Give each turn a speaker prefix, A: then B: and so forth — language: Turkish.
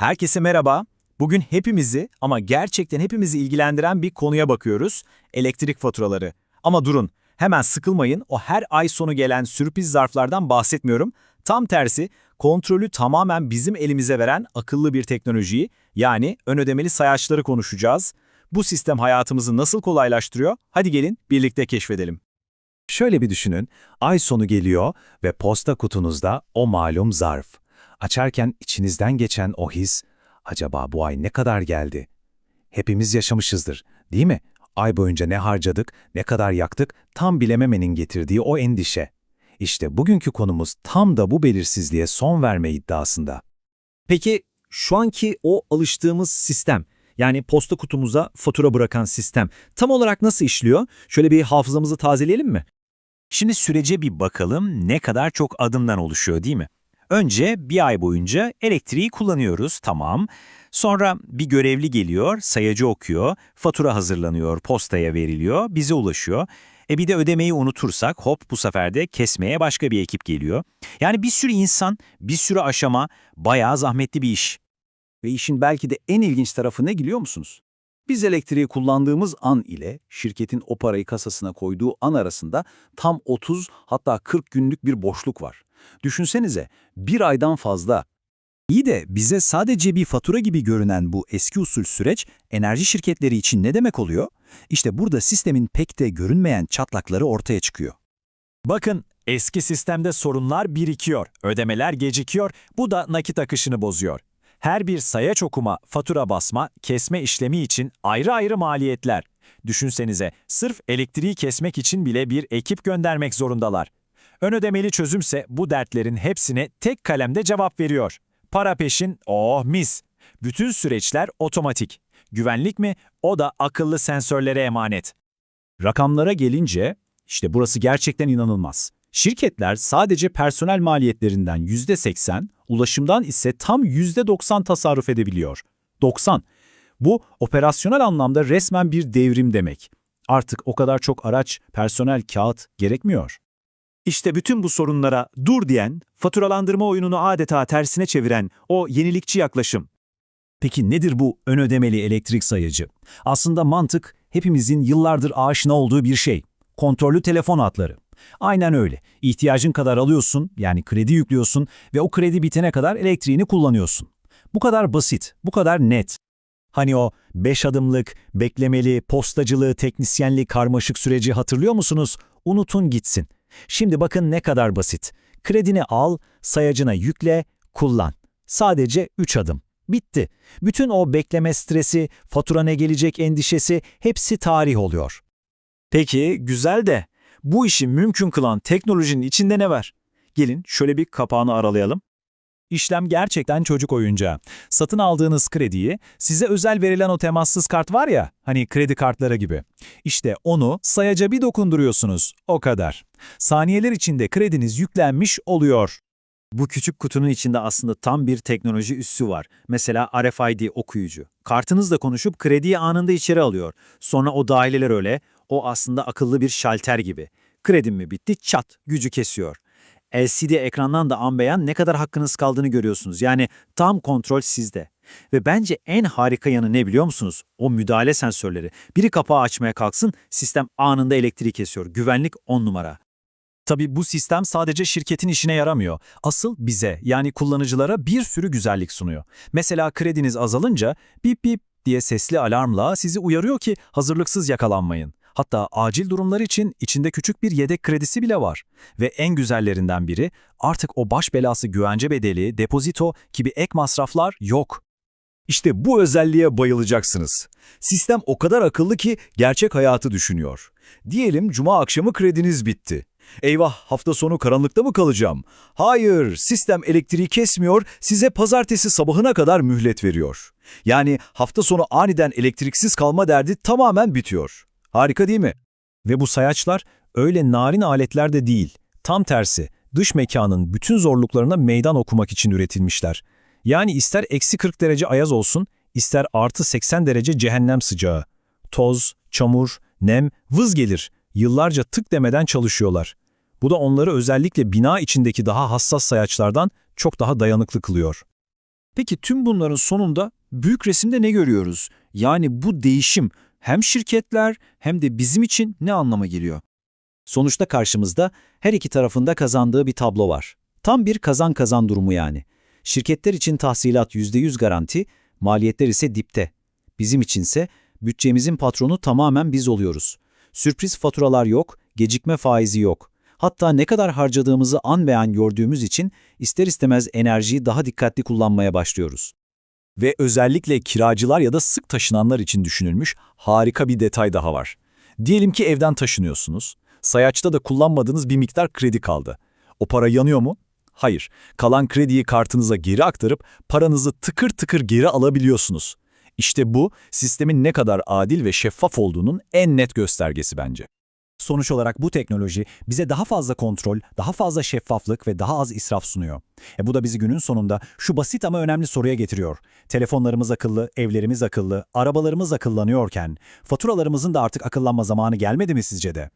A: Herkese merhaba. Bugün hepimizi ama gerçekten hepimizi ilgilendiren bir konuya bakıyoruz. Elektrik faturaları. Ama durun, hemen sıkılmayın. O her ay sonu gelen sürpriz zarflardan bahsetmiyorum. Tam tersi, kontrolü tamamen bizim elimize veren akıllı bir teknolojiyi, yani ön ödemeli sayaçları konuşacağız. Bu sistem hayatımızı nasıl kolaylaştırıyor? Hadi gelin birlikte keşfedelim.
B: Şöyle bir düşünün, ay sonu geliyor ve posta kutunuzda o malum zarf. Açarken içinizden geçen o his, acaba bu ay ne kadar geldi? Hepimiz yaşamışızdır, değil mi? Ay boyunca ne harcadık, ne kadar yaktık, tam bilememenin getirdiği o endişe. İşte bugünkü konumuz tam da bu belirsizliğe son verme iddiasında.
C: Peki şu anki o alıştığımız sistem, yani posta kutumuza fatura bırakan sistem tam olarak nasıl işliyor? Şöyle bir hafızamızı tazeleyelim mi?
A: Şimdi sürece bir bakalım ne kadar çok adımdan oluşuyor değil mi? Önce bir ay boyunca elektriği kullanıyoruz, tamam. Sonra bir görevli geliyor, sayacı okuyor, fatura hazırlanıyor, postaya veriliyor, bize ulaşıyor. E bir de ödemeyi unutursak hop bu sefer de kesmeye başka bir ekip geliyor. Yani bir sürü insan, bir sürü aşama, bayağı zahmetli bir iş.
D: Ve işin belki de en ilginç tarafı ne biliyor musunuz? Biz elektriği kullandığımız an ile şirketin o parayı kasasına koyduğu an arasında tam 30 hatta 40 günlük bir boşluk var. Düşünsenize bir aydan fazla.
E: İyi de bize sadece bir fatura gibi görünen bu eski usul süreç enerji şirketleri için ne demek oluyor? İşte burada sistemin pek de görünmeyen çatlakları ortaya çıkıyor.
F: Bakın eski sistemde sorunlar birikiyor, ödemeler gecikiyor, bu da nakit akışını bozuyor. Her bir sayaç okuma, fatura basma, kesme işlemi için ayrı ayrı maliyetler. Düşünsenize sırf elektriği kesmek için bile bir ekip göndermek zorundalar. Ön ödemeli çözümse bu dertlerin hepsine tek kalemde cevap veriyor. Para peşin, oh mis. Bütün süreçler otomatik. Güvenlik mi? O da akıllı sensörlere emanet.
E: Rakamlara gelince, işte burası gerçekten inanılmaz. Şirketler sadece personel maliyetlerinden %80, ulaşımdan ise tam %90 tasarruf edebiliyor. 90. Bu operasyonel anlamda resmen bir devrim demek. Artık o kadar çok araç, personel, kağıt gerekmiyor.
C: İşte bütün bu sorunlara dur diyen, faturalandırma oyununu adeta tersine çeviren o yenilikçi yaklaşım.
E: Peki nedir bu ön ödemeli elektrik sayacı? Aslında mantık hepimizin yıllardır aşina olduğu bir şey. Kontrollü telefon hatları. Aynen öyle. İhtiyacın kadar alıyorsun, yani kredi yüklüyorsun ve o kredi bitene kadar elektriğini kullanıyorsun. Bu kadar basit, bu kadar net.
C: Hani o beş adımlık, beklemeli, postacılığı, teknisyenli karmaşık süreci hatırlıyor musunuz? Unutun gitsin. Şimdi bakın ne kadar basit. Kredini al, sayacına yükle, kullan. Sadece 3 adım. Bitti. Bütün o bekleme stresi, fatura ne gelecek endişesi hepsi tarih oluyor. Peki güzel de bu işi mümkün kılan teknolojinin içinde ne var? Gelin şöyle bir kapağını aralayalım.
E: İşlem gerçekten çocuk oyuncağı. Satın aldığınız krediyi, size özel verilen o temassız kart var ya, hani kredi kartları gibi. İşte onu sayaca bir dokunduruyorsunuz, o kadar. Saniyeler içinde krediniz yüklenmiş oluyor.
A: Bu küçük kutunun içinde aslında tam bir teknoloji üssü var. Mesela RFID okuyucu. Kartınızla konuşup krediyi anında içeri alıyor. Sonra o daireler öyle, o aslında akıllı bir şalter gibi. Kredim mi bitti çat gücü kesiyor. LCD ekrandan da an beyan ne kadar hakkınız kaldığını görüyorsunuz. Yani tam kontrol sizde. Ve bence en harika yanı ne biliyor musunuz? O müdahale sensörleri. Biri kapağı açmaya kalksın, sistem anında elektriği kesiyor. Güvenlik 10 numara.
E: Tabii bu sistem sadece şirketin işine yaramıyor. Asıl bize yani kullanıcılara bir sürü güzellik sunuyor. Mesela krediniz azalınca bip bip diye sesli alarmla sizi uyarıyor ki hazırlıksız yakalanmayın. Hatta acil durumlar için içinde küçük bir yedek kredisi bile var. Ve en güzellerinden biri artık o baş belası güvence bedeli, depozito gibi ek masraflar yok.
B: İşte bu özelliğe bayılacaksınız. Sistem o kadar akıllı ki gerçek hayatı düşünüyor. Diyelim cuma akşamı krediniz bitti. Eyvah hafta sonu karanlıkta mı kalacağım? Hayır, sistem elektriği kesmiyor, size pazartesi sabahına kadar mühlet veriyor. Yani hafta sonu aniden elektriksiz kalma derdi tamamen bitiyor. Harika değil mi?
E: Ve bu sayaçlar öyle narin aletler de değil. Tam tersi, dış mekanın bütün zorluklarına meydan okumak için üretilmişler. Yani ister eksi 40 derece ayaz olsun, ister artı 80 derece cehennem sıcağı. Toz, çamur, nem, vız gelir. Yıllarca tık demeden çalışıyorlar. Bu da onları özellikle bina içindeki daha hassas sayaçlardan çok daha dayanıklı kılıyor. Peki tüm bunların sonunda büyük resimde ne görüyoruz? Yani bu değişim hem şirketler hem de bizim için ne anlama geliyor?
C: Sonuçta karşımızda her iki tarafında kazandığı bir tablo var. Tam bir kazan-kazan durumu yani. Şirketler için tahsilat %100 garanti, maliyetler ise dipte. Bizim içinse bütçemizin patronu tamamen biz oluyoruz. Sürpriz faturalar yok, gecikme faizi yok. Hatta ne kadar harcadığımızı an be an gördüğümüz için ister istemez enerjiyi daha dikkatli kullanmaya başlıyoruz.
F: Ve özellikle kiracılar ya da sık taşınanlar için düşünülmüş harika bir detay daha var. Diyelim ki evden taşınıyorsunuz. Sayaçta da kullanmadığınız bir miktar kredi kaldı. O para yanıyor mu? Hayır. Kalan krediyi kartınıza geri aktarıp paranızı tıkır tıkır geri alabiliyorsunuz. İşte bu sistemin ne kadar adil ve şeffaf olduğunun en net göstergesi bence.
E: Sonuç olarak bu teknoloji bize daha fazla kontrol, daha fazla şeffaflık ve daha az israf sunuyor. E bu da bizi günün sonunda şu basit ama önemli soruya getiriyor. Telefonlarımız akıllı, evlerimiz akıllı, arabalarımız akıllanıyorken faturalarımızın da artık akıllanma zamanı gelmedi mi sizce de?